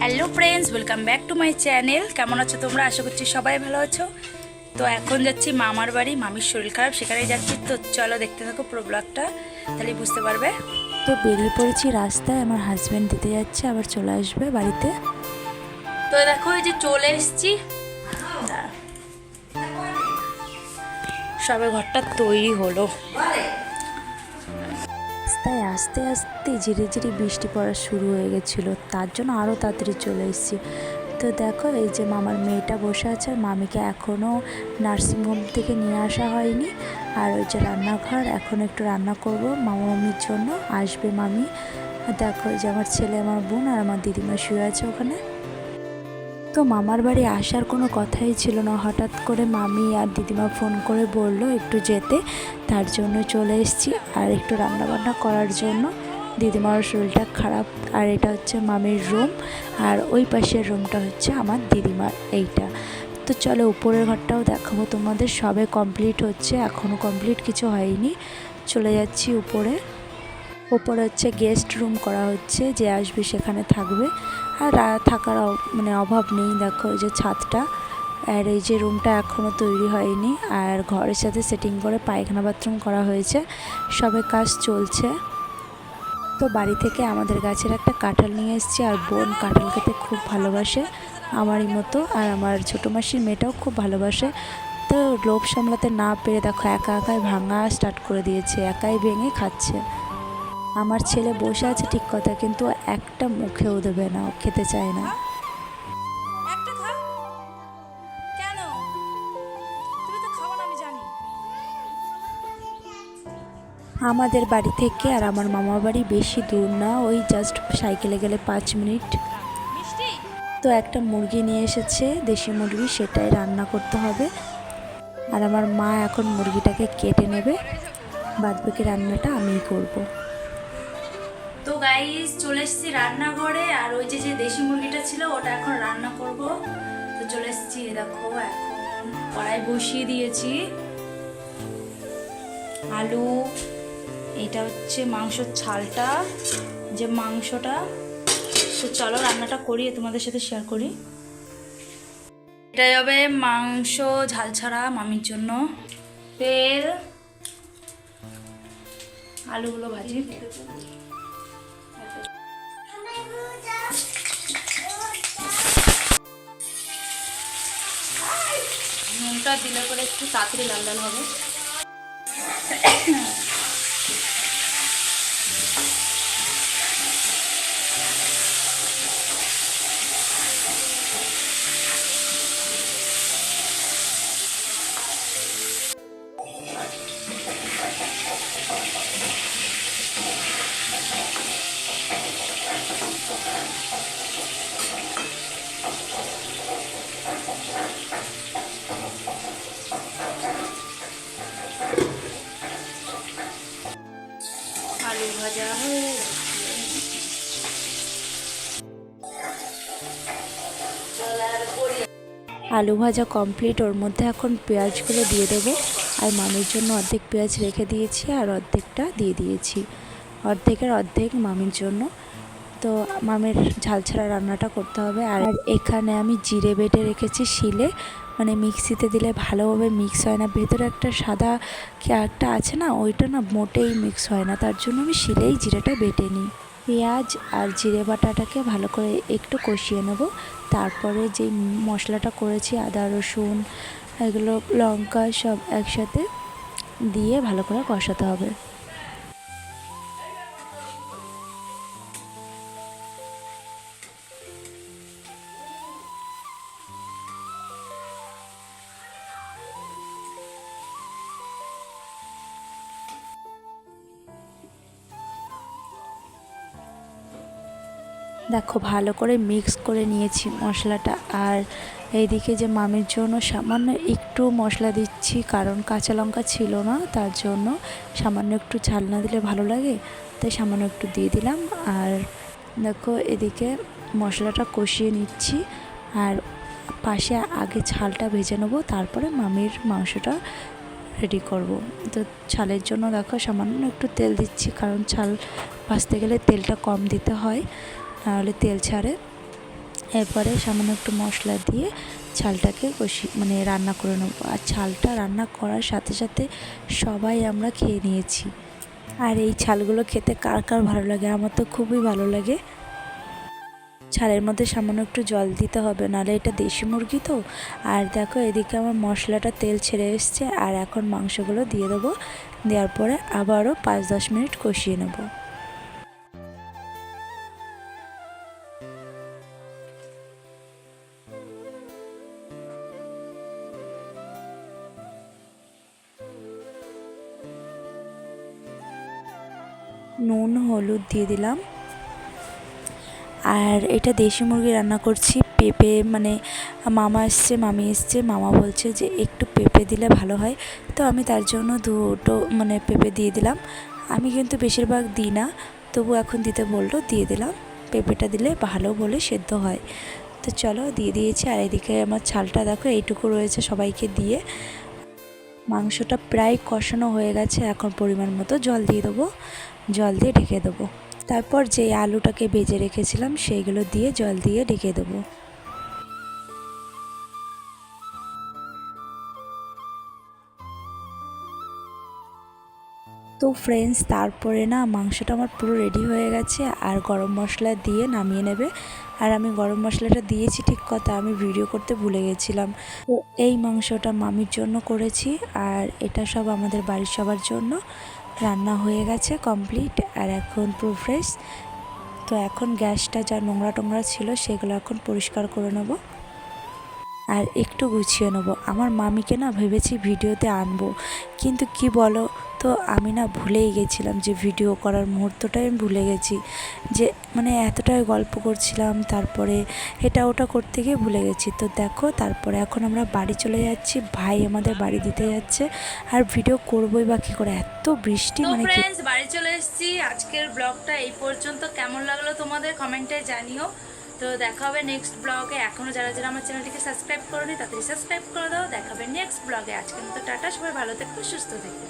Hello friends welcome back to my channel কেমন আছো তোমরা? আশা করছি সবাই ভালো আছো। তো এখন যাচ্ছি মামার বাড়ি। মামির শরীর খারাপ সেখানেই যাচ্ছি। তো চলো দেখতে থাকো পুরো ব্লগটা তাহলে বুঝতে পারবে। তো বেরিয়ে পড়েছি রাস্তায় আমার হাজব্যান্ড দিতে যাচ্ছে আবার চলে আসবে বাড়িতে। তো দেখো এই যে চলে এসেছি। সবে ঘরটা তৈরি হলো। রাস্তায় আস্তে আস্তে ধীরে ধীরে বৃষ্টি পড়া শুরু হয়ে গেছিল। তার জন্য আরও তাড়াতাড়ি চলে এসেছি। তো দেখো, এই যে মামার মেয়েটা বসে আছে, আর মামিকে এখনও নার্সিংহোম থেকে নিয়ে আসা হয়নি। আর ওই যে রান্নাঘর, এখন একটু রান্না করব মামা মামির জন্য। আসবে মামি। দেখো যে আমার ছেলে, আমার বোন আর আমার দিদিমা শুয়ে আছে ওখানে। তো মামার বাড়ি আসার কোনো কথাই ছিল না। হঠাৎ করে মামি আর দিদিমা ফোন করে বলল একটু যেতে। তার জন্য চলে এসেছি আর একটু রান্নাবান্না করার জন্য। দিদিমার শরীরটা খারাপ আর এটা হচ্ছে মামির রুম আর ওই পাশের রুমটা হচ্ছে আমার দিদিমার এইটা। তো চলো উপরের ঘরটাও দেখাবো তোমাদের। সবে কমপ্লিট হচ্ছে এখনও কমপ্লিট কিছু হয়নি। চলে যাচ্ছি উপরে। ওপরে হচ্ছে গেস্ট রুম করা হচ্ছে, যে আসবে সেখানে থাকবে। আর থাকার মানে অভাব নেই, দেখো এই যে ছাদটা। আর এই যে রুমটা এখনও তৈরি হয়নি। আর ঘরের সাথে সেটিং করে পায়খানা বাথরুম করা হয়েছে। সবে কাজ চলছে। তো বাড়ি থেকে আমাদের গাছের একটা কাঁঠাল নিয়ে এসেছি। আর বোন কাঁঠাল খেতে খুব ভালোবাসে আমারই মতো। আর আমার ছোটো মাসির মেয়েটাও খুব ভালোবাসে। তো লোভ সামলাতে না পেরে দেখো একা একাই ভাঙা স্টার্ট করে দিয়েছে। একাই ভেঙে খাচ্ছে। আমার ছেলে বসে আছে ঠিক কথা কিন্তু একটা মুখেও দেবে না ও খেতে চায় না। আমাদের বাড়ি থেকে আর আমার মামার বাড়ি বেশি দূর না ওই জাস্ট সাইকেলে গেলে পাঁচ মিনিট। তো একটা মুরগি নিয়ে এসেছে দেশি মুরগি সেটাই রান্না করতে হবে। আর আমার মা এখন মুরগিটাকে কেটে নেবে বাদবাকি রান্নাটা আমিই করব। তো গাইস চলে এসেছি রান্নাঘরে। আর ওই যে যে দেশি মুরগিটা ছিল, ওটা এখন রান্না করব। তো চলে এসেছি দেখো, এখন কড়াই বসিয়ে দিয়েছি। আলু, এটা হচ্ছে মাংসর ছালটা। যে মাংসটা, তো চলো রান্নাটা করি, তোমাদের সাথে শেয়ার করি। এটা হবে মাংস ঝাল ছাড়া মামির জন্য। তেল আলুগুলো ভাজি। নুনটা দিলে পরে একটু তাড়াতাড়ি লাল লাল হবে। আলু ভাজা কমপ্লিট ওর মধ্যে এখন পেঁয়াজগুলো দিয়ে দেবো। আর মামির জন্য অর্ধেক পেঁয়াজ রেখে দিয়েছি, আর অর্ধেকটা দিয়ে দিয়েছি। অর্ধেকের অর্ধেক মামির জন্য। তো মামির ঝাল ছাড়া রান্নাটা করতে হবে। আর এখানে আমি জিরে বেটে রেখেছি শিলে। মানে মিক্সিতে দিলে ভালোভাবে মিক্স হয় না। ভেতরে একটা সাদা একটা আছে না, ওইটা না মোটেই মিক্স হয় না। তার জন্য আমি শিলেই জিরেটা বেটে নিই। পেঁয়াজ আর জিরে বাটাটাকে ভালো করে একটু কষিয়ে নেব। তারপরে যে মশলাটা করেছি, আদা, রসুন, এগুলো লঙ্কা সব একসাথে দিয়ে ভালো করে কষাতে হবে। দেখো, ভালো করে মিক্স করে নিয়েছি মশলাটা। আর এইদিকে যে মামির জন্য সামান্য একটু মশলা দিচ্ছি, কারণ কাঁচা লঙ্কা ছিল না, তার জন্য সামান্য একটু ঝাল না দিলে ভালো লাগে। তাই সামান্য একটু দিয়ে দিলাম। আর দেখো, এদিকে মশলাটা কষিয়ে নিচ্ছি। আর পাশে আগে ছালটা ভেজে নেব, তারপরে মামির মাংসটা রেডি করব। তো ছালের জন্য দেখো, সামান্য একটু তেল দিচ্ছি, কারণ ছাল ভাজতে গেলে তেলটা কম দিতে হয়। নাহলে তেল ছাড়ে। এরপরে সামান্য একটু মশলা দিয়ে চালটাকে কষি মানে রান্না করে নেব। আর চালটা রান্না করার সাথে সাথে সবাই আমরা খেয়ে নিয়েছি। আর এই ছালগুলো খেতে কার কার ভালো লাগে? আমার তো খুবই ভালো লাগে। ছালের মধ্যে সামান্য একটু জল দিতে হবে, নাহলে এটা দেশি মুরগি তো। আর দেখো, এদিকে আমার মশলাটা তেল ছেড়ে এসছে। আর এখন মাংসগুলো দিয়ে দেবো। দেওয়ার পরে আবারও পাঁচ দশ মিনিট কষিয়ে নেব। নুন, হলুদ দিয়ে দিলাম। আর এটা দেশি মুরগি রান্না করছি। পেঁপে মানে মামা এসছে, মামি এসছে, মামা বলছে যে একটু পেঁপে দিলে ভালো হয়। তো আমি তার জন্য দুটো মানে পেঁপে দিয়ে দিলাম। আমি কিন্তু বেশিরভাগ দিই না, তবু এখন দিতে বলল, দিয়ে দিলাম। পেঁপেটা দিলে ভালো বলে সেদ্ধ হয়। তো চলো, দিয়ে দিয়েছি। আর এদিকে আমার ছালটা দেখো, এইটুকু রয়েছে সবাইকে দিয়ে। মাংসটা প্রায় কষানো হয়ে গেছে, এখন পরিমাণ মতো জল দিয়ে দেবো। জল দিয়ে ঢেকে দেবো। তারপর যে আলুটাকে ভেজে রেখেছিলাম, সেইগুলো দিয়ে জল দিয়ে ঢেকে দেবো। তো ফ্রেন্ডস তারপরে না মাংসটা আমার পুরো রেডি হয়ে গেছে আর গরম মশলা দিয়ে নামিয়ে নেবে। আর আমি গরম মশলাটা দিয়েছি ঠিক কথা, আমি ভিডিও করতে ভুলে গেছিলাম। তো এই মাংসটা মামির জন্য করেছি আর এটা সব আমাদের বাড়ির সবার জন্য। রান্না হয়ে গেছে কমপ্লিট আর এখন পুরো ফ্রেশ তো এখন গ্যাসটা যা নোংরা টোংরা ছিল সেগুলো এখন পরিষ্কার করে নেব। আর একটু গুছিয়ে নেব। আমার মামিকে না ভেবেছি ভিডিওতে আনব। কিন্তু কি বলো তো আমি না ভুলেই গেছিলাম যে ভিডিও করার মুহূর্তটাই আমি ভুলে গেছি। যে মানে এতটাই গল্প করছিলাম তারপরে এটা ওটা করতে গিয়ে ভুলে গেছি। তো দেখো তারপরে এখন আমরা বাড়ি চলে যাচ্ছি। ভাই আমাদের বাড়ি দিতে যাচ্ছে। আর ভিডিও করবোই বা কী করে? এত বৃষ্টি মানে বাড়ি চলে এসেছি। আজকের ব্লগটা এই পর্যন্ত। কেমন লাগল তোমাদের? কমেন্টে জানিও। তো দেখা হবে নেক্সট ব্লগে এখনও যারা যারা আমার চ্যানেলটিকে সাবস্ক্রাইব করোনি, তাড়াতাড়ি সাবস্ক্রাইব করে দাও। দেখা হবে নেক্সট ব্লগে আজকে মতো টাটা, সবাই ভালো থেকো, সুস্থ থেকো।